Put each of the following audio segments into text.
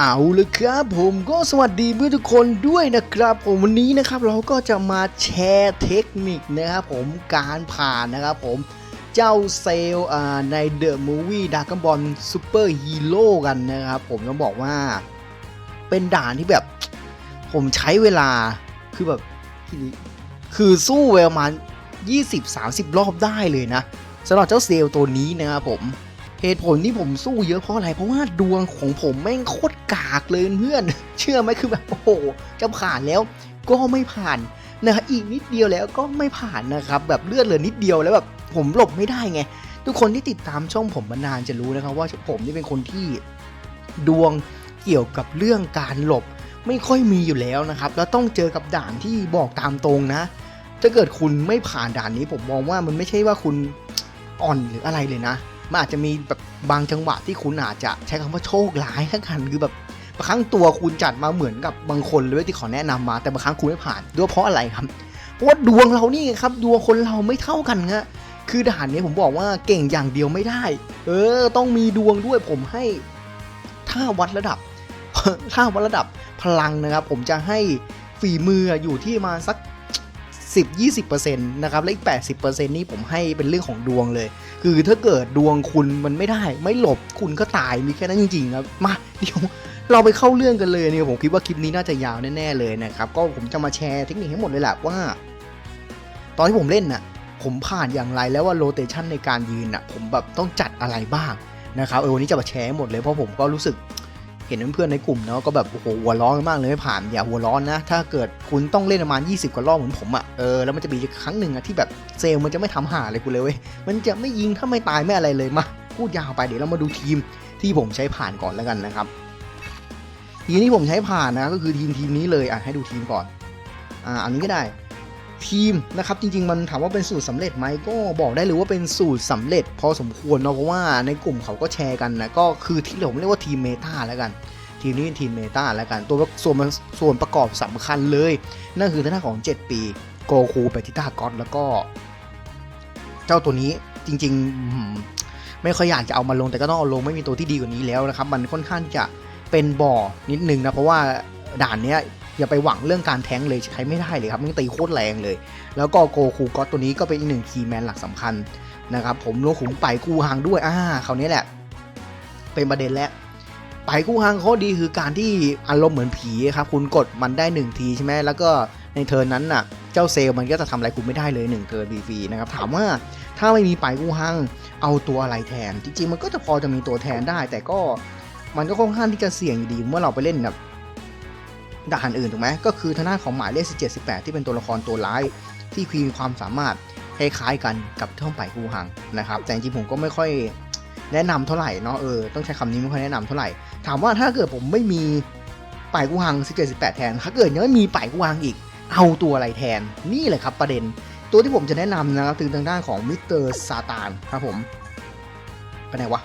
เอาเลยครับผมก็สวัสดีเพื่อนทุกคนด้วยนะครับ ผมวันนี้นะครับเราก็จะมาแชร์เทคนิคนะครับผมการผ่านนะครับผมเจ้าเซลล์ใน The Movie d r a g o n Ball Super Hero กันนะครับผมต้องบอกว่า เป็นด่านที่แบบ ผมใช้เวลาคือแบบคือสู้ไปประมาณ20-30 รอบได้เลยนะสำหรับเจ้าเซลล์ตัวนี้นะครับผม เหตุผลที่ผมสู้เยอะเพราะอะไร เพราะว่าดวงของผมแม่งโคตรกากเลยเพื่อน เชื่อไหมคือแบบโอ้โหจะผ่านแล้วก็ไม่ผ่านนะครับอีกนิดเดียวแล้วก็ไม่ผ่านนะครับ แบบเลือดเหลือนิดเดียวแล้วแบบผมหลบไม่ได้ไง ทุกคนที่ติดตามช่องผมมานานจะรู้นะครับ ว่าผมนี่เป็นคนที่ดวงเกี่ยวกับเรื่องการหลบไม่ค่อยมีอยู่แล้วนะครับ แล้วต้องเจอกับด่านที่บอกตามตรงนะ ถ้าเกิดคุณไม่ผ่านด่านนี้ผมมองว่ามันไม่ใช่ว่าคุณอ่อนหรืออะไรเลยนะ มันอาจจะมีแบบบางจังหวะที่คุณอาจจะใช้คำว่าโชคร้ายทั้งกันคือแบบบางครั้งตัวคุณจัดมาเหมือนกับบางคนเลยที่ขอแนะนำมาแต่บางครั้งคุณไม่ผ่านด้วยเพราะอะไรครับเพราะว่าดวงเรานี่ครับดวงคนเราไม่เท่ากันฮะคือด่านนี้ผมบอกว่าเก่งอย่างเดียวไม่ได้ เออ ต้องมีดวงด้วยผมให้ ถ้าวัดระดับ ถ้าวัดระดับพลังนะครับ ผมจะให้ฝีมืออยู่ที่มาสัก 10-20%นะครับและอีก 80%นี่ผมให้เป็นเรื่องของดวงเลย คือถ้าเกิดดวงคุณมันไม่ได้ ไม่หลบคุณก็ตายมีแค่นั้นจริงๆครับมาเดี๋ยวเราไปเข้าเรื่องกันเลยเนี่ยผมคิดว่าคลิปนี้น่าจะยาวแน่ๆเลยนะครับก็ผมจะมาแชร์เทคนิคให้หมดเลยแหละว่า ตอนที่ผมเล่นน่ะผมผ่านอย่างไรแล้วว่าโรเตชันในการยืนน่ะผมแบบต้องจัดอะไรบ้างนะครับเออวันนี้จะมาแชร์หมดเลยเพราะผมก็รู้สึก เห็นเพื่อนๆในกลุ่มเนาะก็แบบโอ้โหหัวร้อนมากเลยไม่ผ่านอย่าหัวร้อนนะ ถ้าเกิดคุณต้องเล่นประมาณ 20 กว่ารอบเหมือนผมอะ่ะเออแล้วมันจะมีครั้งหนึ่งอะที่แบบเซลมันจะไม่ทำหาอะไรกูเลยเว้ยมันจะไม่ยิงถ้าไม่ตายไม่อะไรเลยมาพูดยาวไปเดี๋ยวเรามาดูทีมที่ผมใช้ผ่านก่อนแล้วกันนะครับทีมที่ผมใช้ผ่านนะก็คือทีมทีมนี้เลยอะให้ดูทีมก่อนอ่าอันนี้ก็ได้ ทีมนะครับจริงๆมันถามว่าเป็นสูตรสำเร็จไหมก็บอกได้เลยว่าเป็นสูตรสำเร็จ พอสมควรเนาะเพราะว่าในกลุ่มเขาก็แชร์กันนะก็คือที่ผมเรียกว่าทีมเมตาแล้วกัน ทีมนี้เป็นทีมเมตาแล้วกัน ตัวส่วนส่วนประกอบสำคัญเลย นั่นคือทางด้านของ 7 ปีโกคูเปติต้ากอตแล้วก็ เจ้าตัวนี้จริงๆไม่ค่อยอยากจะเอามาลงแต่ก็ต้องเอาลงไม่มีตัวที่ดีกว่านี้แล้วนะครับ มันค่อนข้างจะเป็นบ่อนิดนึงนะเพราะว่าด่านเนี้ย อย่าไปหวังเรื่องการแท้งเลยใช้ไม่ได้เลยครับมันตีโคตรแรงเลย แล้วก็โกคูก็ตัวนี้ก็เป็นอีกหนึ่งคีย์แมนหลักสำคัญนะครับผมโลขุมไปกูฮังด้วยอ่าคราวนี้แหละ เป็นประเด็นแล้วไปกู้ฮังเขาดีคือการที่อารมณ์เหมือนผีครับคุณกดมันได้1ทีใช่ไหมแล้วก็ในเทิร์นนั้นน่ะ เจ้าเซลมันก็จะทำอะไรคุณไม่ได้เลย1เทิร์นฟรีๆนะครับถามว่าถ้าไม่มีไปกู้ฮังเอาตัวอะไรแทน จริงๆ มันก็จะพอจะมีตัวแทนได้ แต่ก็มันก็ค่อนข้างที่จะเสี่ยงอยู่ดีเมื่อเราไปเล่นแบบ ด่านอื่นถูกไหมก็คือทางด้านของหมายเลข 17 18 ที่เป็นตัวละครตัวร้ายที่มีความสามารถคล้ายๆกันกับเท่าไปกู้ฮังนะครับ แต่จริงผมก็ไม่ค่อยแนะนำเท่าไหร่เนาะเออต้องใช้คำนี้ไม่ค่อยแนะนำเท่าไหร่ถามว่าถ้าเกิดผมไม่มีป่ายกูฮัง17 18 แทน ถ้าเกิดยังไม่มีป่ายกูฮังอีก เอาตัวอะไรแทนนี่แหละครับประเด็น ตัวที่ผมจะแนะนำนะครับถึงทางด้านของมิสเตอร์ซาตานครับผมไปไหนวะ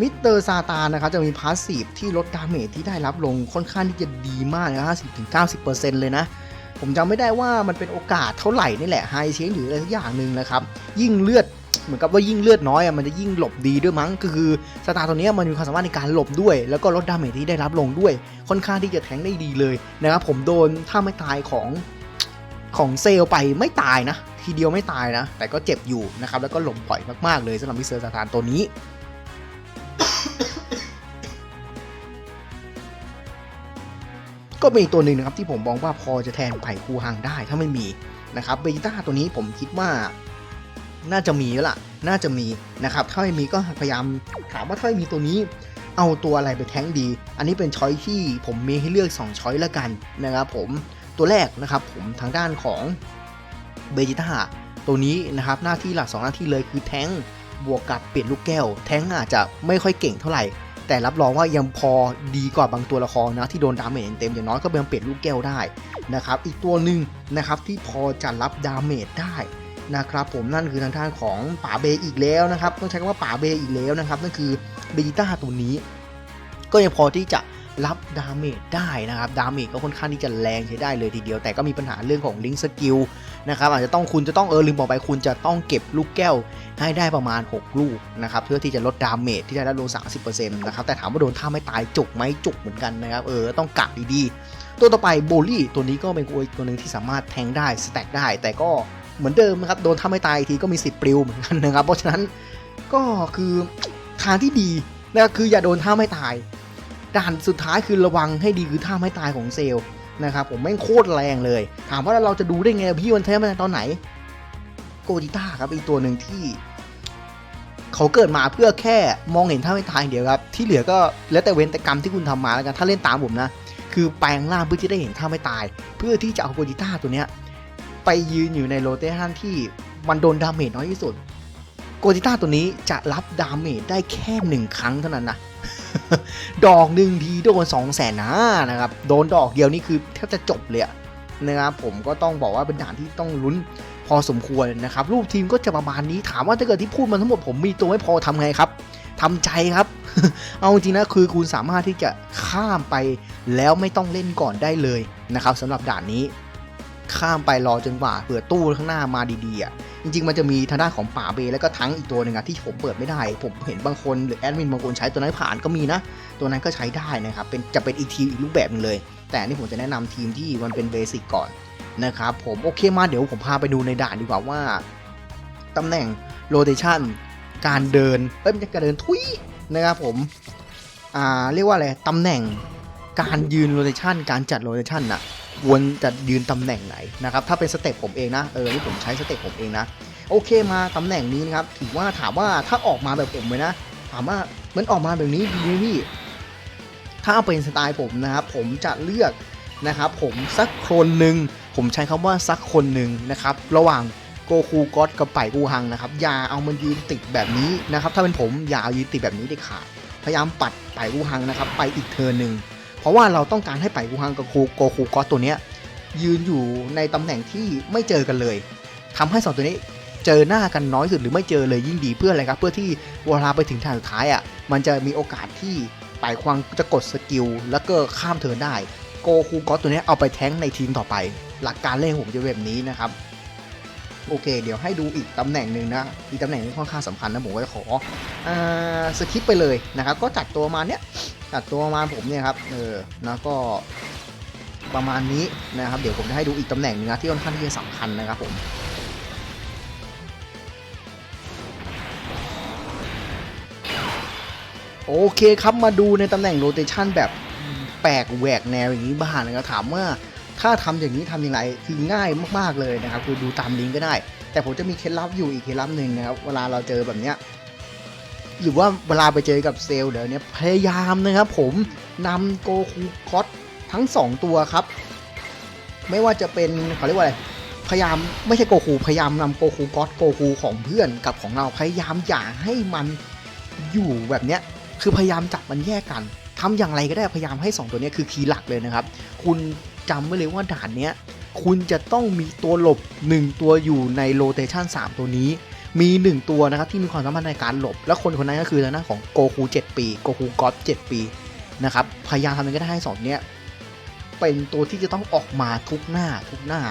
มิสเตอร์ซาตานนะครับจะมีพาสซีฟที่ลดดาเมจที่ได้รับลงค่อนข้างที่จะดีมากนะ50-90%เลยนะ ผมจำไม่ได้ว่ามันเป็นโอกาสเท่าไหร่นี่แหละไฮเชนหรืออะไรสักอย่างหนึ่งนะครับ ยิ่งเลือดเหมือนกับว่ายิ่งเลือดน้อยอะมันจะยิ่งหลบดีด้วยมั้งก็คือสตาร์ตัวนี้มันมีความสามารถในการหลบด้วย แล้วก็ลดดาเมจที่ได้รับลงด้วย ค่อนข้างที่จะแทงได้ดีเลยนะครับผมโดนถ้าไม่ตายของของเซลไปไม่ตายนะ ทีเดียวไม่ตายนะ แต่ก็เจ็บอยู่นะครับแล้วก็หลบปล่อยมากๆเลยสำหรับมิสเตอร์สตาร์ตัวนี้ ก็เป็นอีกตัวหนึ่งนะครับที่ผมมองว่าพอจะแทนไผ่คูฮังได้ถ้าไม่มีนะครับเบจิต้าตัวนี้ผมคิดว่าน่าจะมีแล้วล่ะ น่าจะมีนะครับ ถ้าไม่มีก็พยายามถามว่าถ้าไม่มีตัวนี้ เอาตัวอะไรไปแท้งดี อันนี้เป็นช้อยที่ผมมีให้เลือก 2 ช้อยละกันนะครับผม ตัวแรกนะครับผมทางด้านของเบจิต้าตัวนี้นะครับหน้าที่หลัก 2 หน้าที่เลยคือแท้ง บวกกับเปลี่ยนลูกแก้ว แท้งอาจจะไม่ค่อยเก่งเท่าไหร่ แต่รับรองว่ายังพอดีกว่าบางตัวละครนะที่โดนดาเมจเต็มอย่างน้อยก็ยังเปลี่ยนลูกแก้วได้นะครับอีกตัวหนึ่งนะครับที่พอจะรับดาเมจได้นะครับผมนั่นคือทางด้านของป๋าเบอีกแล้วนะครับต้องใช้คำว่าป๋าเบอีกแล้วนะครับนั่นคือเบจิต้าตัวนี้ ก็ยังพอที่จะรับดาเมจได้นะครับดาเมจก็ค่อนข้างที่จะแรงใช้ได้เลยทีเดียว แต่ก็มีปัญหาเรื่องของลิงสกิล นะครับอาจจะต้องคุณจะต้องเออลืมบอกไปคุณจะต้องเก็บลูกแก้วให้ได้ประมาณ 6 ลูกนะครับเพื่อที่จะลดดาเมจที่จะได้ลง 30%นะครับแต่ถามว่าโดนท่าไม่ตายจุกไหมจุกเหมือนกันนะครับเออต้องกะดีๆ ตัวต่อไปโบลี่ตัวนี้ก็เป็นตัวหนึ่งที่สามารถแทงได้สแต็กได้ แต่ก็เหมือนเดิมนะครับโดนท่าไม่ตายทีก็มีสิทธิ์ปลิวเหมือนกันนะครับเพราะฉะนั้นก็คือทางที่ดีนะคืออย่าโดนท่าไม่ตายด่านสุดท้ายคือระวังให้ดีคือท่าไม่ตายของเซลล์ นะครับผมแม่งโคตรแรงเลย ถามว่าเราจะดูได้ไงพี่มันแท้มาตอนไหน โกดิต้าครับอีกตัวหนึ่งที่ เขาเกิดมาเพื่อแค่มองเห็นท่าไม่ตายอย่างเดียวครับ ที่เหลือก็แล้วแต่เว้นแต่กรรมที่คุณทำมาแล้วกันถ้าเล่นตามผมนะ คือแปลงร่างเพื่อที่ได้เห็นท่าไม่ตาย เพื่อที่จะเอาโกดิต้าตัวเนี้ยไปยืนอยู่ในโรเตชันที่มันโดนดาเมจน้อยที่สุด โกดิต้าตัวนี้จะรับดาเมจได้แค่หนึ่งครั้งเท่านั้นนะ ดอกหนึ่งทีโดน2องแสนนะนะครับ โดนดอกเดียวนี่คือแทบจะจบเลยนะครับผมก็ต้องบอกว่าเป็นด่านที่ต้องลุ้นพอสมควรนะครับรูปทีมก็จะประมาณนี้ถามว่าถ้าเกิดที่พูดมาทั้งหมดผมมีตัวไม่พอทำไงครับทำใจครับ เอาจริงนะคือคุณสามารถที่จะข้ามไปแล้วไม่ต้องเล่นก่อนได้เลยนะครับสำหรับด่านนี้ ข้ามไปรอจนกว่าเผื่อตู้ข้างหน้ามาดีๆอะ จริงๆ มันจะมีทางด้านของป่าเบแล้วก็ทั้งอีกตัวหนึ่งอะที่ผมเปิดไม่ได้ ผมเห็นบางคนหรือแอดมินบางคนใช้ตัวนั้นผ่านก็มีนะ ตัวนั้นก็ใช้ได้นะครับเป็นจะเป็นอีกทีมอีกรูปแบบหนึงเลย แต่นี่ผมจะแนะนำทีมที่มันเป็นเบสิกก่อนนะครับผมโอเคมาเดี๋ยวผมพาไปดูในด่านดีกว่าว่าตำแหน่งโรเ t ชันการเดินเอ้ยไม่ใช่การเดินทุยนะครับผมอ่าเรียกว่าอะไรตำแหน่งการยืนโรเ t ชันการจัดโรเ t ชันน่ะ ควรจะยืนตำแหน่งไหนนะครับถ้าเป็นสเต็ปผมเองนะเออนี่ผมใช้สเต็ปผมเองนะโอเคมาตำแหน่งนี้นะครับถือว่าถามว่าถ้าออกมาแบบผมเลยนะ ถามว่ามันออกมาแบบนี้ดีไหมพี่ถ้าเอาเป็นสไตล์ผมนะครับผมจะเลือกนะครับผมสักคนหนึ่งผมใช้คำว่าสักคนหนึ่งนะครับระหว่างโกคูก็อตกับไปกูฮังนะครับอย่าเอามันยืนติดแบบนี้นะครับถ้าเป็นผมอย่าเอายืนติดแบบนี้เด็ดขาดพยายามปัดไปกูฮังนะครับไปอีกเทิร์หนึ่ง เพราะว่าเราต้องการให้ไปกูฮังกับคูโกคูก็อตตัวเนี้ยยืนอยู่ในตำแหน่งที่ไม่เจอกันเลยทำให้สองตัวนี้เจอหน้ากันน้อยสุดหรือไม่เจอเลยยิ่งดีเพื่ออะไรครับ เพื่อที่เวลาไปถึงทางสุดท้ายอะมันจะมีโอกาสที่ไปควางจะกดสกิลแล้วก็ข้ามเทิร์นได้ โกคูก็อตตัวนี้เอาไปแท้งในทีมต่อไป หลักการเล่นของผมจะเป็นแบบนี้นะครับ โอเค เดี๋ยวให้ดูอีกตำแหน่งหนึ่งนะ อีกตำแหน่งที่ค่อนข้างสำคัญนะผมก็จะขออ่าสคิปไปเลยนะครับ ก็จัดตัวมาเนี้ยจัดตัวมาผมเนี่ยครับ เออแล้วก็ประมาณนี้นะครับ เดี๋ยวผมจะให้ดูอีกตำแหน่งหนึงนะที่ค่อนข้างที่จะสำคัญนะครับผมโอเคครับมาดูในตำแหน่งโรเตชันแบบแปลกแหวกแนวอย่างนี้บ้างนะครับถามว่า ถ้าทำอย่างนี้ทำอย่างไรคือง่ายมากๆเลยนะครับคือดูตามลิงก์ก็ได้ แต่ผมจะมีเคล็ดลับอยู่อีกเคล็ดลับหนึ่งนะครับเวลาเราเจอแบบเนี้ยหรือว่าเวลาไปเจอกับเซลล์เดี๋ยวนี้พยายามนะครับผมนำโกคูคอตทั้ง 2 ตัวครับ ไม่ว่าจะเป็นเขาเรียกว่าอะไร พยายามไม่ใช่โกคูพยายามนำโกคูก็อตโกคูของเพื่อนกับของเราพยายามอย่าให้มันอยู่แบบเนี้ยคือพยายามจับมันแยกกันทำอย่างไรก็ได้พยายามให้ 2 ตัวนี้คือคีย์หลักเลยนะครับ คุณ จำไว้เลยว่าด่านเนี้ยคุณจะต้องมีตัวหลบ 1 ตัวอยู่ในโรเตชัน3 ตัวนี้ มี 1 ตัวนะครับที่มีความสามารถในการหลบ และคนคนนั้นก็คือทางด้านของโกคู7 ปีโกคูก็อต7ปีนะครับพยายามทำยังไงก็ได้ให้สองเนี้ยเป็นตัวที่จะต้องออกมาทุกหน้าทุกหน้า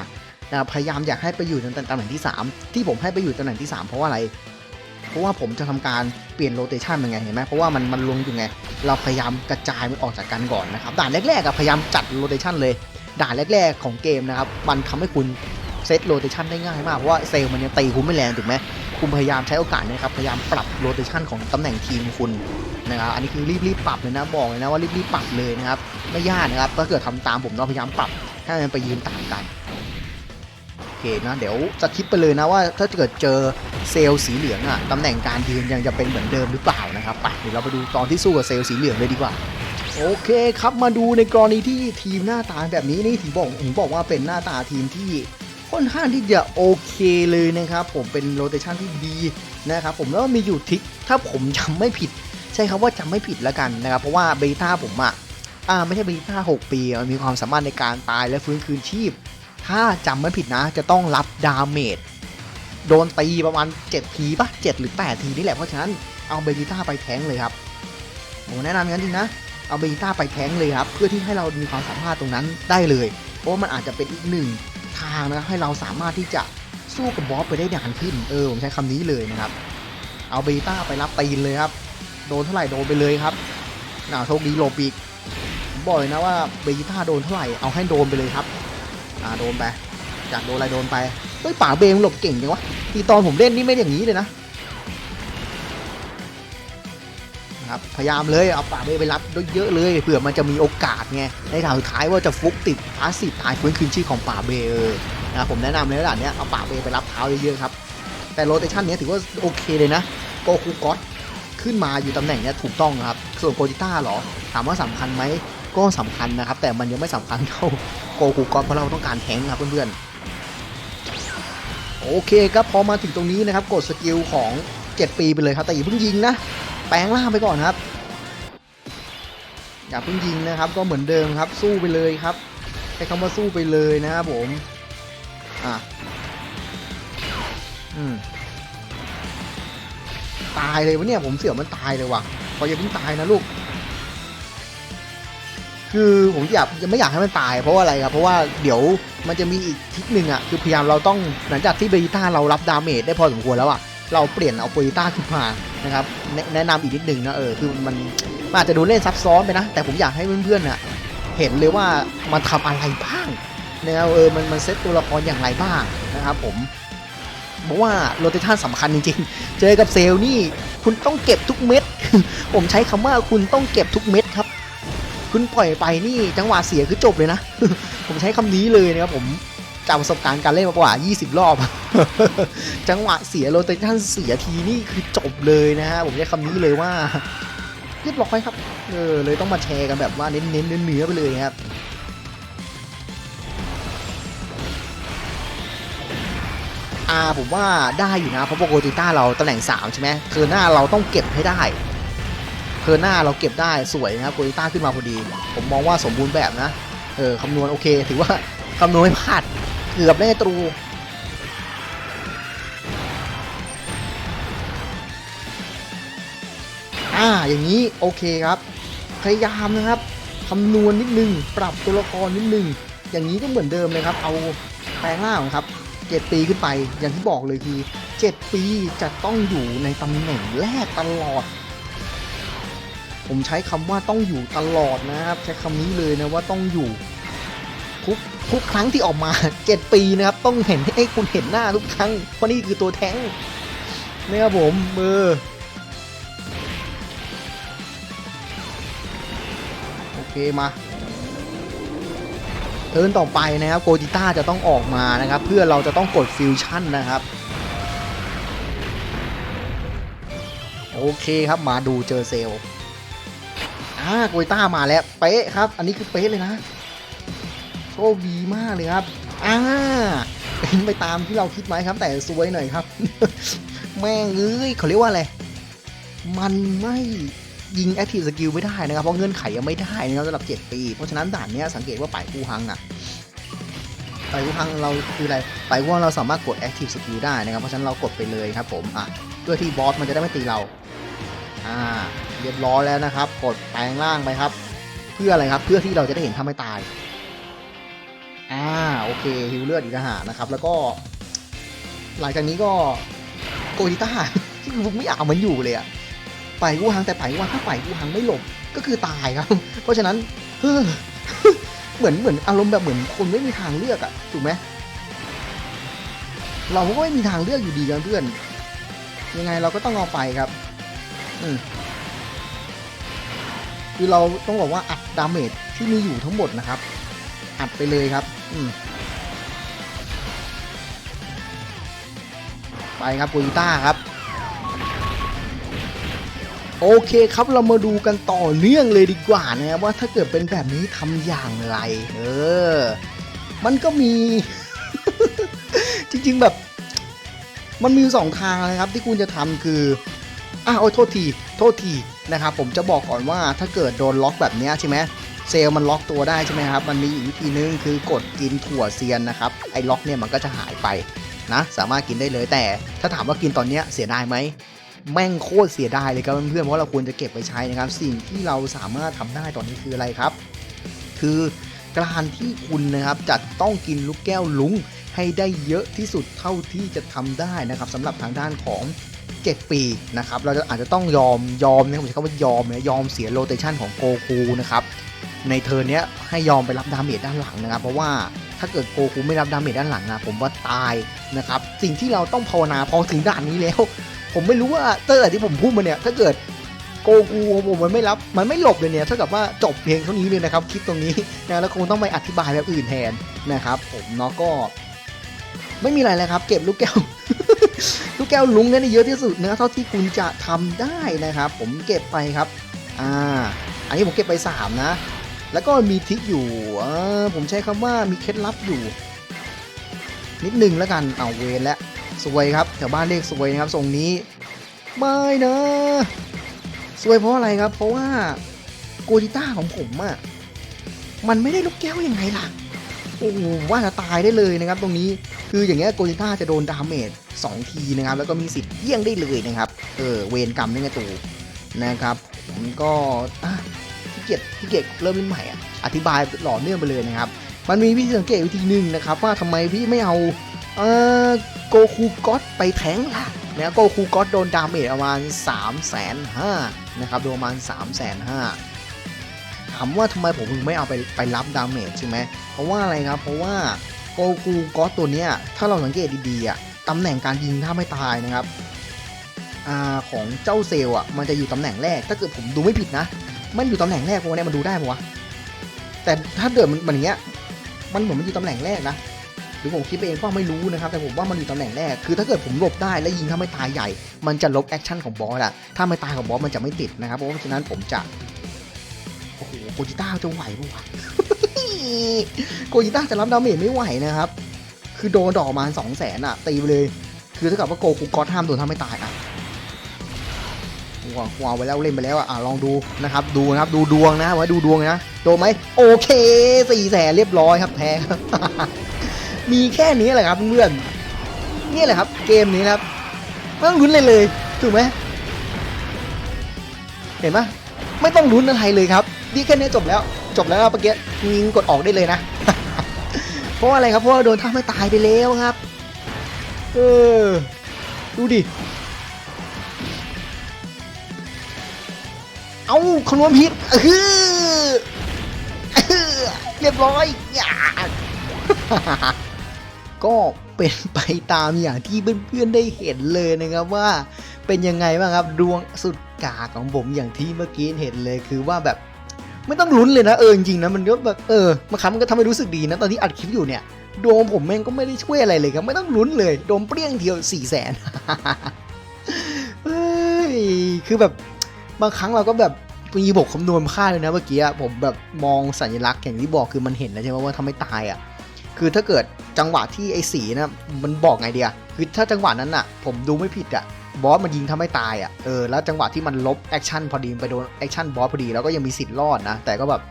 นะครับพยายามอยากให้ไปอยู่ในตำแหน่งที่ 3 ที่ผมให้ไปอยู่ตำแหน่งที่ 3 เพราะว่าอะไร เพราะว่าผมจะทำการเปลี่ยนโรเตชันมันไงเห็นไหมเพราะว่ามันมันลงอยู่ไง เราพยายามกระจายมันออกจากกันก่อนนะครับด่านแรกๆอะพยายามจัดโรเตชันเลย ด่านแรกๆของเกมนะครับ มันทำให้คุณเซตโรเตชันได้ง่ายมาก เพราะว่าเซลมันยังตีคุณไม่แรงถูกไหมคุณพยายามใช้โอกาสนี้ครับ พยายามปรับโรเตชันของตำแหน่งทีมคุณนะครับ อันนี้คือรีบรีบปรับเลยนะ บอกเลยนะว่ารีบรีบปรับเลยนะครับ ไม่ยากนะครับ ถ้าเกิดทำตามผมเราพยายามปรับให้มันไปยืนต่างกันโอเคนะเดี๋ยวจะคิดไปเลยนะว่าถ้าเกิดเจอเซลล์สีเหลืองอะตำแหน่งการยืนยังจะเป็นเหมือนเดิมหรือเปล่านะครับไปเดี๋ยวเราไปดูตอนที่สู้กับเซลล์สีเหลืองเลยดีกว่า โอเคครับมาดูในกรณีที่ทีมหน้าตาแบบนี้นี่ถึงบอกถึงบอกว่าเป็นหน้าตาทีมที่ค่อนข้างที่จะโอเคเลยนะครับผมเป็นโรเตชันที่ดีนะครับผมแล้วมีอยู่ทิกถ้าผมจำไม่ผิด ใช้คำว่าจำไม่ผิดแล้วกันนะครับเพราะว่าเบต้าผมอะอ่าไม่ใช่เบต้า6ปีมันมีความสามารถในการตายและฟื้นคืนชีพ ถ้าจำไม่ผิดนะ จะต้องรับดาเมจโดนตีประมาณ 7 ทีปะ7หรือ 8 ทีนี่แหละเพราะฉะนั้นเอาเบต้าไปแทงเลยครับผมแนะนำอย่างนั้นจริงนะ เอาเอาเบต้าไปแทงเลยครับ เพื่อที่ให้เรามีความสามารถตรงนั้นได้เลย เพราะว่ามันอาจจะเป็นอีกหนึ่งทางนะให้เราสามารถที่จะสู้กับบอสไปได้นานขึ้น เออผมใช้คำนี้เลยนะครับ เอาเบต้าไปรับตีนเลยครับ โดนเท่าไหร่โดนไปเลยครับน่าโชคดีหลบอีกผมบอยนะว่าเบต้าโดนเท่าไหร่เอาให้โดนไปเลยครับ อ่าโดนไป จากโดนอะไรโดนไปเฮ้ยป่าเบมหลบเก่งจังวะ ทีตอนผมเล่นนี่ไม่ได้อย่างนี้เลยนะ นะครับ พยายามเลยเอาป่าเบไปรับเยอะเลยเผื่อมันจะมีโอกาสไงในทางสุดท้ายว่าจะฟุกติดพาสซีตายฟื้นคืนชีพของป่าเบเออนะผมแนะนำเลยระดับเนี้ยเอาป่าเบไปรับเท้าเยอะๆครับแต่โรเตชันเนี้ยถือว่าโอเคเลยนะโกคูก็อตขึ้นมาอยู่ตำแหน่งเนี้ยถูกต้องครับส่วนโกจิต้าเหรอถามว่าสำคัญไหมก็สำคัญนะครับ แต่มันยังไม่สำคัญเท่าโกคูกอนเพราะเราต้องการแทงครับเพื่อนๆโอเคครับพอมาถึงตรงนี้นะครับกดสกิลของ 7 ปีไปเลยครับแต่อย่าเพิ่งยิงนะ ปลงล่างไปก่อนครับ อย่าเพิ่งยิงนะครับ ก็เหมือนเดิมครับ สู้ไปเลยครับใช้คำว่าสู้ไปเลยนะครับผม อะ อืม ตายเลยวะเนี่ย ผมเสือมันตายเลยว่ะพออย่าเพิ่งตายนะลูก คือผมอยากยังไม่อยากให้มันตาย เพราะว่าอะไรครับ เพราะว่าเดี๋ยวมันจะมีอีกทริคหนึ่งอะ คือพยายามเราต้องหลังจากที่เบต้าเรารับดาเมจได้พอสมควรแล้วอะ เราเปลี่ยนเอาเบต้าขึ้นมานะครับแนะนะนำอีกนิดหนึ่งนะเออคือมันมันอาจจะดูเล่นซับซ้อนไปนะ แต่ผมอยากให้เพื่อนๆอะเห็นเลยว่ามันทำอะไรบ้างนะครับเออมันมันเซตตัวละครอย่างไรบ้างนะครับผมเพราะว่าโรเตชันสำคัญจริงๆ เจอกับเซลนี่คุณต้องเก็บทุกเม็ด ผมใช้คำว่าคุณต้องเก็บทุกเม็ดครับ คุณปล่อยไปนี่จังหวะเสียคือจบเลยนะ ผมใช้คำนี้เลยนะครับผม จากประสบการณ์การเล่นมากว่า 20 รอบ จังหวะเสียโรเตชันเสียทีนี่คือจบเลยนะฮะ ผมใช้คำนี้เลยว่า เรียบร้อยครับ เออ เลยต้องมาแชร์กันแบบว่าเน้นเน้นเนื้อไปเลยครับอ่าผมว่าได้อยู่นะ เพราะโปโกติต้าเราตำแหน่ง 3 ใช่ไหมเทอร์หน้าเราต้องเก็บให้ได้เทอร์หน้าเราเก็บได้สวยนะครับโกติต้าขึ้นมาพอดี ผมมองว่าสมบูรณ์แบบนะ เออคำนวณโอเค ถือว่า คำนวณไม่พลาด เกือบได้ตรู อ่า อย่างนี้โอเคครับ พยายามนะครับ คำนวณนิดนึง ปรับตัวละครนิดนึง อย่างนี้ก็เหมือนเดิมเลยครับ เอาแปลงร่างครับ 7 ปีขึ้นไป อย่างที่บอกเลยคือ 7 ปีจะต้องอยู่ในตำแหน่งแรกตลอดผมใช้คำว่าต้องอยู่ตลอดนะครับ ใช้คำนี้เลยนะว่าต้องอยู่ทุก ทุกครั้งที่ออกมา 7 ปีนะครับ ต้องเห็นให้คุณเห็นหน้าทุกครั้ง เพราะนี่คือตัวแท้งนะครับผมเออโอเคมาเทิร์นต่อไปนะครับโกจิต้าจะต้องออกมานะครับ เพื่อเราจะต้องกดฟิวชั่นนะครับ โอเคครับมาดูเจอเซลอ่าโกยต้ามาแล้วเป๊ะครับ อันนี้คือเป๊ะเลยนะ โชคดีมากเลยครับอ่าเป็นไปตามที่เราคิดไหมครับ แต่ซวยหน่อยครับ แม่งเอ้ยเขาเรียกว่าอะไร มันไม่ยิงแอคทีฟสกิลไม่ได้นะครับ เพราะเงื่อนไขยังไม่ได้นะครับสำหรับ 7 ปี เพราะฉะนั้นด่านนี้สังเกตว่าป่ายกูฮังอะป่ายกูฮังเราคืออะไรป่ายกูฮังเราสามารถกดแอคทีฟสกิลได้นะครับ เพราะฉะนั้นเรากดไปเลยครับผมอะเพื่อที่บอสมันจะได้ไม่ตีเราอ่าเรียบร้อยแล้วนะครับ กดแปลงร่างไปครับ เพื่ออะไรครับ เพื่อที่เราจะได้เห็นถ้าไม่ตาย อ่าโอเคฮิวเลือดอีกทหารนะครับ แล้วก็ หลังจากนี้ก็โกดิต้าที่คือไม่อยากมันอยู่เลยอะไปกูฮังแต่ไปกูฮังถ้าไปกูฮังไม่หลบก็คือตายครับ เพราะฉะนั้นเฮ้อเหมือนเหมือนอารมณ์แบบเหมือนคนไม่มีทางเลือกอะถูกไหมเราก็ไม่มีทางเลือกอยู่ดีกันเพื่อน ยังไงเราก็ต้องเอาไปครับ อืมคือเราต้องบอกว่าอัดดาเมจที่มีอยู่ทั้งหมดนะครับ อัดไปเลยครับไปครับโกยต้าครับ โอเคครับเรามาดูกันต่อเนื่องเลยดีกว่านะครับว่าถ้าเกิดเป็นแบบนี้ทำอย่างไร เออ มันก็มี จริงๆแบบ มันมีสองทางนะครับ ที่คุณจะทำคืออะโอ้โทษที โทษทีนะครับ ผมจะบอกก่อนว่าถ้าเกิดโดนล็อกแบบนี้ใช่ไหม เซลล์มันล็อกตัวได้ใช่ไหมครับ มันมีอีกวิธีนึงคือกดกินถั่วเซียนนะครับ ไอ้ล็อกเนี่ยมันก็จะหายไปนะ สามารถกินได้เลยแต่ ถ้าถามว่ากินตอนเนี้ยเสียดายไหมแม่งโคตรเสียดายเลยครับเพื่อนๆเพราะเราควรจะเก็บไปใช้นะครับ สิ่งที่เราสามารถทำได้ตอนนี้คืออะไรครับ คือการที่คุณนะครับจะต้องกินลูกแก้วลุงให้ได้เยอะที่สุดเท่าที่จะทำได้นะครับสำหรับทางด้านของ7ปีนะครับ เราจะอาจจะต้องยอมยอมนะผมใช้คำว่ายอมนะยอมเสียโรเตชันของโกคูนะครับ ในเทอร์นเนี้ยให้ยอมไปรับดาเมจด้านหลังนะครับ เพราะว่าถ้าเกิดโกคูไม่รับดาเมจด้านหลังนะผมว่าตายนะครับ สิ่งที่เราต้องภาวนาพอถึงด่านนี้แล้ว ผมไม่รู้ว่าเตอร์ที่ผมพูดมาเนี่ย ถ้าเกิดโกคูของผมมันไม่รับมันไม่หลบเลยเนี่ยเท่ากับว่าจบเพลงเท่านี้เลยนะครับคลิปตรงนี้นะแล้วคงต้องไปอธิบายแบบอื่นแทนนะครับ ผมเนาะก็ ไม่มีอะไรเลยครับ เก็บลูกแก้วลูกแก้วลุงเนี่ยเยอะที่สุดนะเท่าที่คุณจะทำได้นะครับ ผมเก็บไปครับ อ่า อันนี้ผมเก็บไป 3 นะ แล้วก็มีทริกอยู่ผมใช้คำว่ามีเคล็ดลับอยู่ นิดหนึ่งแล้วกันเอาเวรแล้วสวยครับแถวบ้านเรียกสวยนะครับทรงนี้ไม่นะสวยเพราะอะไรครับ เพราะว่าโกจิต้าของผมอะ่ะมันไม่ได้ลูกแก้วยังไงล่ะโอ้ว่าจะตายได้เลยนะครับ ตรงนี้คืออย่างเงี้ยโกจิต้าจะโดนดาเมจ2ทีนะครับ แล้วก็มีสิทธิ์เยี่ยงได้เลยนะครับ เออเวรกรรมนี่ไงตูนะครับผมก็อะ ขี้เกียจขี้เกียจเริ่มเล่นใหม่อะอธิบายหล่อเนื่องไปเลยนะครับ มันมีวิธีสังเกตวิธีหนึ่งนะครับ ว่าทำไมพี่ไม่เอาเออโกคูก็อตไปแทงล่ะนะโกคูก็อตโดนดาเมจประมาณ3ามแสนห้านะครับโดนประมาณ3ามแสนห้าถามว่าทำไมผมถึงไม่เอาไปไปรับดาเมจใช่ไหมเพราะว่าอะไรครับ เพราะว่าโกคูก็อตตัวเนี้ยถ้าเราสังเกตดีๆอะตำแหน่งการยิงถ้าไม่ตายนะครับอ่าของเจ้าเซลล์อะมันจะอยู่ตำแหน่งแรกถ้าเกิดผมดูไม่ผิดนะ มันอยู่ตำแหน่งแรกพวกนี้มันดูได้ปะวะแต่ถ้าเกิดมันมันอย่างเงี้ยมันเหมือนมันอยู่ตำแหน่งแรกนะหรือผมคิดไปเองว่าไม่รู้นะครับ แต่ผมว่ามันอยู่ตำแหน่งแรก คือถ้าเกิดผมหลบได้แล้วยิงถ้าไม่ตายใหญ่ มันจะลบแอคชั่นของบอสอะถ้าไม่ตายของบอสมันจะไม่ติดนะครับ เพราะฉะนั้นผมจะ โอ้โหโกจิต้าจะไหวปะวะโกจิต้าจะรับดาเมจไม่ไหวนะครับ คือโดนดอกมาสองแสนอะตีไปเลย คือถ้ากิดว่าโกคูกอตห้ามโดนทำไม่ตายอะ วางวางไปแล้วเล่นไปแล้วอะลองดูนะครับดูนะครับดูดวงนะไว้ดูดวงนะโดนไหมโอเคสี่แสนเรียบร้อยครับแพ้ครับมีแค่นี้แหละครับเพื่อนนี่แหละครับ เกมนี้ครับไม่ต้องลุ้นเลยเลยถูกไหมเห็นไหมไม่ต้องลุ้นอะไรเลยครับนี่แค่นี้จบแล้ว จบแล้วเมื่อกี้ยิงกดออกได้เลยนะ เพราะอะไรครับเพราะโดนท่าไม่ตายไปแล้วครับ เออ ดูดิ เอาคำนวณผิดเออเอเรียบร้อยอย่าก็เป็นไปตามอย่างที่เพื่อนๆได้เห็นเลยนะครับว่าเป็นยังไงบ้างครับดวงสุดกาของผมอย่างที่เมื่อกี้เห็นเลยคือว่าแบบไม่ต้องลุ้นเลยนะเออจริงๆนะมันก็แบบเออบาครั้งมันก็ทำให้รู้สึกดีนะตอนที่อัดคลิปอยู่เนี่ยดวงผมแม่งก็ไม่ได้ช่วยอะไรเลยครับ ไม่ต้องลุ้นเลยโดนเปรี้ยงเดียวสี่แสนคือแบบ บางครั้งเราก็แบบมีบกคำนวณค่าเลยนะเมื่อกี้ผมแบบมองสัญลักษณ์อย่างที่บอกคือมันเห็นแล้วใช่ไหมว่าทำไม่ตายอะคือถ้าเกิดจังหวะที่ไอ้สีนะมันบอกไงเดียคือถ้าจังหวะนั้นอะ ผมดูไม่ผิดอะบอสมันยิงทำให้ตายอะเออแล้วจังหวะที่มันลบแอคชั่นพอดีไปโดนแอคชั่นบอสพอดีแล้วก็ยังมีสิทธิ์รอดนะแต่ก็แบบ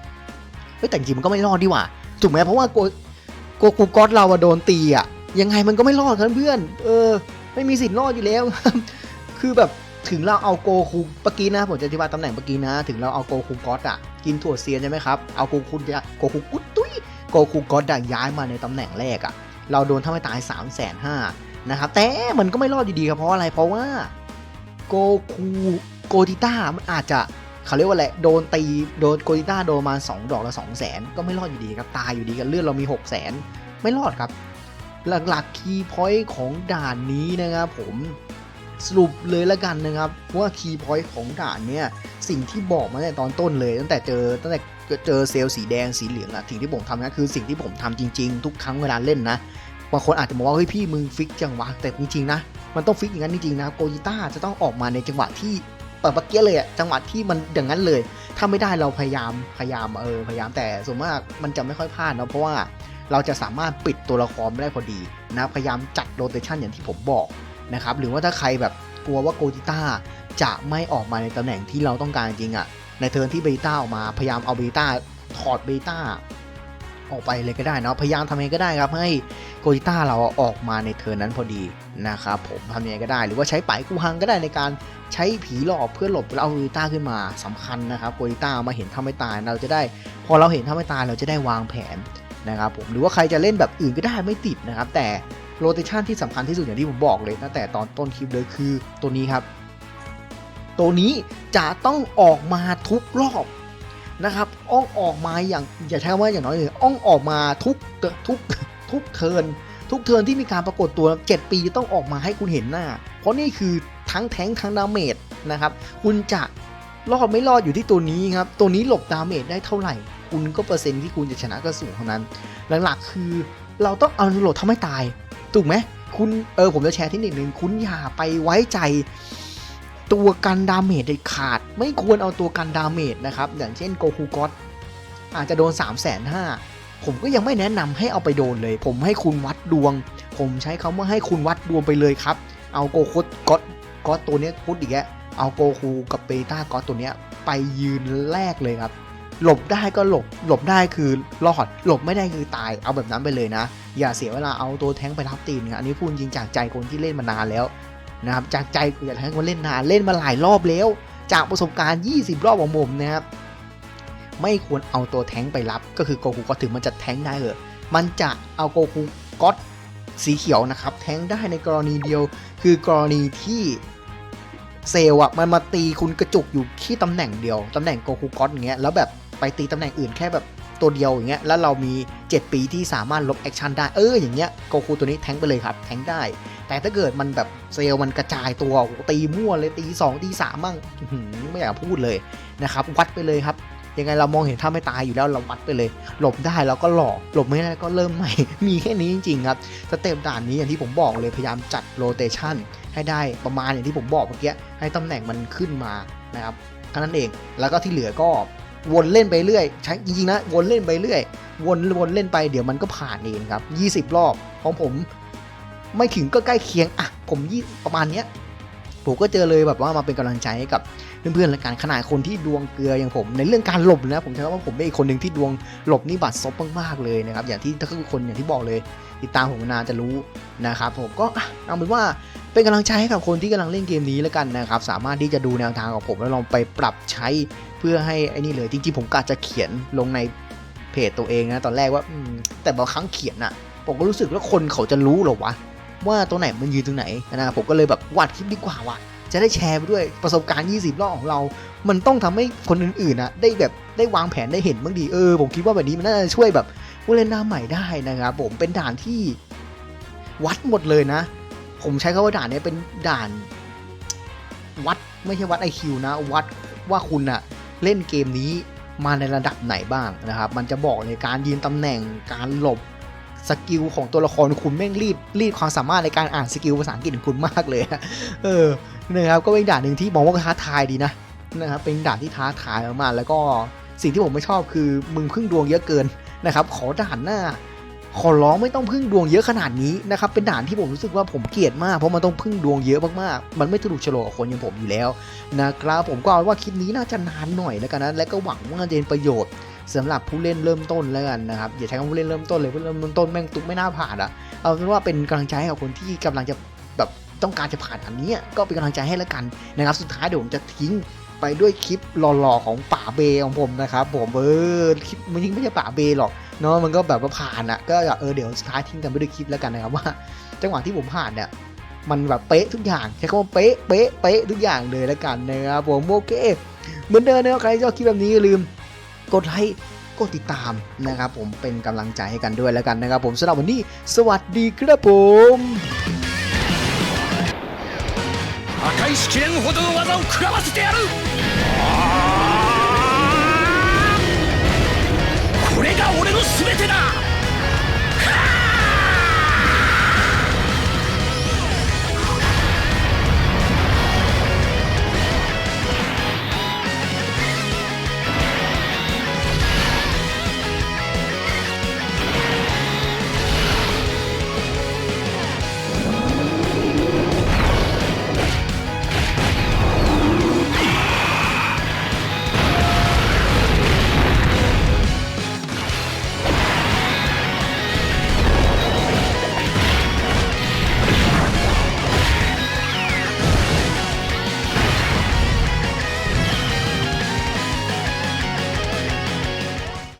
เฮ้ยแต่จริงมันก็ไม่รอดดีหว่าถูกไหมเพราะว่าโกโกกูกอสเราอะโดนตีอะยังไงมันก็ไม่รอดครับเพื่อน เออ ไม่มีสิทธิ์รอดอยู่แล้ว คือแบบ ถึงเราเอาโกคูเมื่อกี้นะผมจะอธิบายตำแหน่งเมื่อกี้นะ ถึงเราเอาโกคูกอสอะกินถั่วเซียนใช่ไหมครับ เอาโกคูโกคูกุ๊ดตุ้ยโกคูก็ดังย้ายมาในตำแหน่งแรกอะ่ะเราโดนทำให้ตาย3ามแสนห้านะครับ แต่มันก็ไม่รอดอยู่ดีครับเพราะอะไรเพราะว่าโกคูโกติต้ามันอาจจะเขาเรียกว่าอะไรโดนตีโดนโกติต้าโดนมา 2 ดอกละ2 0 0แสนก็ไม่รอดอยู่ดีครับตายอยู่ดีกันเลือดเรามี 6 0แสนไม่รอดครับ หลักๆคีย์พอยต์ของด่านนี้นะครับผม สรุปเลยละกันนะครับว่าคีย์พอยต์ของด่านเนี้ยสิ่งที่บอกมาในตอนต้นเลยตั้งแต่เจอตั้งแต่เจอเซลล์สีแดงสีเหลืองอะสิ่งที่ผมทำนะคือสิ่งที่ผมทำจริง ๆ ทุกครั้งเวลาเล่นนะบางคนอาจจะบอกว่าเฮ้ยพี่มึงฟิกจังวะแต่จริงๆนะมันต้องฟิกอย่างนั้นจริงๆนะโกจิต้าจะต้องออกมาในจังหวะที่เปิดเมื่อกี้เลยอะจังหวะที่มันอย่างนั้นเลย ถ้าไม่ได้เราพยายามพยายามเออพยายามแต่ส่วนมากมันจะไม่ค่อยพลาดเนาะเพราะว่าเราจะสามารถปิดตัวละครไม่ได้พอดีนะพยายามจัดโรเตชันอย่างที่ผมบอก นะครับหรือว่าถ้าใครแบบกลัวว่าโกจิต้าจะไม่ออกมาในตำแหน่งที่เราต้องการจริงอะในเทิร์นที่เบต้าออกมาพยายามเอาเบต้าถอดเบต้าออกไปเลยก็ได้เนาะพยายามทำยังไงก็ได้ครับให้โกจิต้าเราออกมาในเทิร์นนั้นพอดีนะครับผมทำยังไงก็ได้ หรือว่าใช้ไปกูฮังก็ได้ในการใช้ผีหลอกเพื่อหลบแล้วเอาโกจิต้าขึ้นมาสำคัญนะครับโกจิต้ามาเห็นทำไม่ตายเราจะได้ พอเราเห็นถ้าไม่ตายเราจะได้วางแผนนะครับผมหรือว่าใครจะเล่นแบบอื่นก็ได้ไม่ติดนะครับ แต่ โรเตชันที่สำคัญที่สุดอย่างที่ผมบอกเลยตั้งแต่ตอนต้นคลิปเลยคือตัวนี้ครับ ตัวนี้จะต้องออกมาทุกรอบนะครับอ้องออกมาอย่างอย่าใช้ว่าอย่างน้อยเลยอ้องออกมาทุกทุกทุกเทินทุกเทินที่มีการปรากฏตัว 7 ปีต้องออกมาให้คุณเห็นหน้า เพราะนี่คือทั้งแทงทั้งดาเมจนะครับ คุณจะรอดไม่รอดอยู่ที่ตัวนี้ครับ ตัวนี้หลบดาเมจได้เท่าไหร่ คุณก็เปอร์เซ็นต์ที่คุณจะชนะก็สูงเท่านั้น หลักๆคือเราต้องเอาโหลดทำให้ตาย ถูกไหมคุณเออผมจะแชร์ที่นิคนึงคุณอย่าไปไว้ใจ ตัวกันดาเมจเด็ดขาด ไม่ควรเอาตัวกันดาเมจนะครับ อย่างเช่นโกคูกอตอาจจะโดน 3 5 0 0 0 0ผมก็ยังไม่แนะนำให้เอาไปโดนเลย ผมให้คุณวัดดวง ผมใช้คำว่าให้คุณวัดดวงไปเลยครับ เอาโกคุก็อตก็อตตัวนี้พูดอีกแล้วเอาโกคูกับเบต้าก็อตตัวนี้ไปยืนแรกเลยครับ หลบได้ก็หลบ หลบได้คือรอด หลบไม่ได้คือตาย เอาแบบนั้นไปเลยนะ อย่าเสียเวลาเอาตัวแท้งไปรับตีนครับอันนี้พูดจริงจากใจคนที่เล่นมานานแล้วนะครับ จากใจอยากให้คนเล่นนาน เล่นมาหลายรอบแล้ว จากประสบการณ์ 20 รอบของผมนะครับ ไม่ควรเอาตัวแท้งไปรับ ก็คือโกคูก็ถึงมันจะแท้งได้เหอมันจะเอาโกคูก็สีเขียวนะครับ แท้งได้ในกรณีเดียว คือกรณีที่เซลล์อะมันมาตีคุณกระจุกอยู่ที่ตำแหน่งเดียว ตำแหน่งโกคูก็อตเงี้ยแล้วแบบ ไปตีตำแหน่งอื่นแค่แบบตัวเดียวอย่างเงี้ยแล้วเรามี 7 ปีที่สามารถลบแอคชั่นได้เอออย่างเงี้ยโกคูตัวนี้แทงไปเลยครับแทงได้ แต่ถ้าเกิดมันแบบเซลล์มันกระจายตัวตีมั่วเลยตี 2 ตี3มั่งไม่อยากพูดเลยนะครับวัดไปเลยครับยังไงเรามองเห็นถ้าไม่ตายอยู่แล้วเราวัดไปเลย หลบได้เราก็หลอกหลบไม่ได้ก็เริ่มใหม่ มีแค่นี้จริงๆครับสเต็ปด่านนี้อย่างที่ผมบอกเลยพยายามจัดโรเตชันให้ได้ประมาณอย่างที่ผมบอกเมื่อกี้ให้ตำแหน่งมันขึ้นมานะครับแค่นั้นเองแล้วก็ที่เหลือก็ วนเล่นไปเรื่อยใช้จริงๆนะวนเล่นไปเรื่อย วนวนเล่นไปเดี๋ยวมันก็ผ่านเองครับ 20 รอบของผม ไม่ถึงก็ใกล้เคียงอะผมยี่ประมาณเนี้ย ผมก็เจอเลยแบบว่ามาเป็นกำลังใจให้กับเพื่อนๆและกันขนาดคนที่ดวงเกลืออย่างผม ในเรื่องการหลบนะผมใช้คำว่าผมเป็นอีกคนหนึ่งที่ดวงหลบนี่บัดซบมากๆเลยนะครับอย่างที่ถ้าคือคนอย่างที่บอกเลย ติดตามผมนานจะรู้นะครับผมก็เอาเป็นว่าเป็นกำลังใจให้กับคนที่กำลังเล่นเกมนี้แล้วกันนะครับ สามารถที่จะดูแนวทางของผมแล้วลองไปปรับใช้เพื่อให้ไอ้นี่เลยจริงๆผมกะจะเขียนลงในเพจตัวเองนะตอนแรกว่าแต่บางครั้งเขียนอะผมก็รู้สึกว่าคนเขาจะรู้หรอวะ ว่าตัวไหนมันยืนตรงไหนนะผมก็เลยแบบวาดคลิปดีกว่าว่ะจะได้แชร์ไปด้วยประสบการณ์ 20 รอบของเรา มันต้องทำให้คนอื่นๆนะได้แบบได้วางแผนได้เห็นบ้างดีเออ ผมคิดว่าแบบนี้มันน่าจะช่วยแบบผู้เล่นหน้าใหม่ได้นะครับผมเป็นด่านที่วัดหมดเลยนะ ผมใช้คำว่าด่านนี้เป็นด่าน วัดไม่ใช่วัด IQ นะ วัดว่าคุณอะเล่นเกมนี้มาในระดับไหนบ้างนะครับ มันจะบอกเลยการยืนตำแหน่งการหลบ สกิลของตัวละครคุณแม่งรีดรีดความสามารถในการอ่านสกิลภาษาอังกฤษของคุณมากเลยเออนะครับก็เป็นด่านหนึ่งที่มองว่าท้าทายดีนะนะครับเป็นด่านที่ท้าทายมากๆแล้วก็สิ่งที่ผมไม่ชอบคือมึงพึ่งดวงเยอะเกินนะครับ ขอด่านหน้า ขอร้องไม่ต้องพึ่งดวงเยอะขนาดนี้นะครับ เป็นด่านที่ผมรู้สึกว่าผมเกลียดมากเพราะมันต้องพึ่งดวงเยอะมากๆ มันไม่ถูกโฉลกกับคนอย่างผมอยู่แล้วนะครับผมก็เอาว่าคลิปนี้น่าจะนานหน่อยแล้วกันนะและก็หวังว่าจะเป็นประโยชน์ สำหรับผู้เล่นเริ่มต้นแล้วกันนะครับอย่าใช้คำผู้เล่นเริ่มต้นเลยผู้เล่นเริ่มต้นแม่งตุกไม่น่าผ่านอะเอาเป็นว่าเป็นกำลังใจให้กับคนที่กำลังจะแบบต้องการจะผ่านอันนี้ก็เป็นกำลังใจให้แล้วกันนะครับสุดท้ายเดี๋ยวผมจะทิ้งไปด้วยคลิปหล่อๆของป่าเบของผมนะครับผมเออคลิปมันยิ่งไม่ใช่ป่าเบหรอกเนาะมันก็แบบว่าผ่านอะก็เออเดี๋ยวสุดท้ายทิ้งกันไปด้วยคลิปแล้วกันนะครับว่า จังหวะที่ผมผ่านเนี่ยมันแบบเป๊ะทุกอย่างใช้คำว่าเป๊ะเป๊ะเป๊ะทุกอย่างเลยแล้วกันนะครับผมโอเคเหมือนเดิมนะใครชอบคลิปแบบนี้อย่าลืม กดไลค์กดติดตามนะครับผมเป็นกำลังใจให้กันด้วยแล้วกันนะครับผมสำหรับวันนี้ สวัสดีครับผม 破壊しきれんほどの技を食らわせてやるこれが俺の全てだ